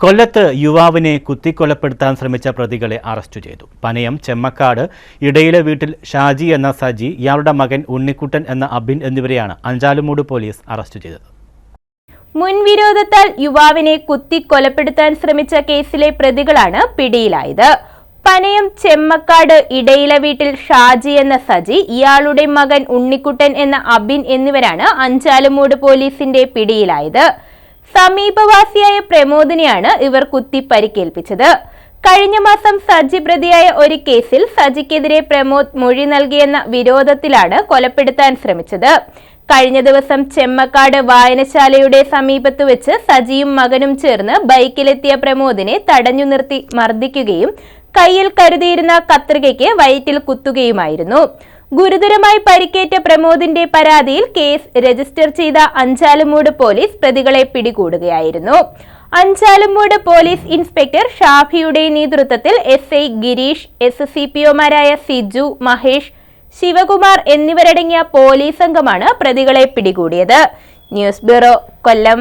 കൊല്ലത്ത് യുവാവിനെ കുത്തിക്കൊലപ്പെടുത്താൻ ശ്രമിച്ച പ്രതികളെ അറസ്റ്റ് ചെയ്തു. പനയം ചെമ്മക്കാട് ഇടയിലെ വീട്ടിൽ ഷാജി എന്ന സജി ഇയാളുടെ മകൻ ഉണ്ണിക്കുട്ടൻ എന്ന അബിൻ എന്നിവരെയാണ് അഞ്ചാലുമൂട് പോലീസ് അറസ്റ്റ് ചെയ്തത്. മുൻവിരോധത്താൽ യുവാവിനെ കുത്തി കൊലപ്പെടുത്താൻ ശ്രമിച്ച കേസിലെ പ്രതികളാണ് പിടിയിലായത്. പനയം ചെമ്മക്കാട് ഇടയിലെ വീട്ടിൽ ഷാജി എന്ന സജി ഇയാളുടെ മകൻ ഉണ്ണിക്കുട്ടൻ എന്ന അബിൻ എന്നിവരാണ് അഞ്ചാലുമൂട് പോലീസിന്റെ പിടിയിലായത്. സമീപവാസിയായ പ്രമോദിനെയാണ് ഇവർ കുത്തി പരിക്കേൽപ്പിച്ചത്. കഴിഞ്ഞ മാസം സജി പ്രതിയായ ഒരു കേസിൽ സജിക്കെതിരെ പ്രമോദ് മൊഴി നൽകിയെന്ന വിരോധത്തിലാണ് കൊലപ്പെടുത്താൻ ശ്രമിച്ചത്. കഴിഞ്ഞ ദിവസം ചെമ്മക്കാട് വായനശാലയുടെ സമീപത്ത് വെച്ച് സജിയും മകനും ചേർന്ന് ബൈക്കിലെത്തിയ പ്രമോദിനെ തടഞ്ഞു നിർത്തി മർദ്ദിക്കുകയും കയ്യിൽ കരുതിയിരുന്ന കത്രികയ്ക്ക് വയറ്റിൽ കുത്തുകയുമായിരുന്നു. ഗുരുതരമായി പരിക്കേറ്റ പ്രമോദിന്റെ പരാതിയിൽ കേസ് രജിസ്റ്റർ ചെയ്ത അഞ്ചാലുമൂട് പോലീസ് പ്രതികളെ പിടികൂടുകയായിരുന്നു. അഞ്ചാലുമൂട് പോലീസ് ഇൻസ്പെക്ടർ ഷാഫിയുടെ നേതൃത്വത്തിൽ S I Girish S C P ഒമാരായ Siju Mahesh Sivakumar എന്നിവരടങ്ങിയ പോലീസ് സംഘമാണ് പ്രതികളെ പിടികൂടിയത്. News bureau Kollam.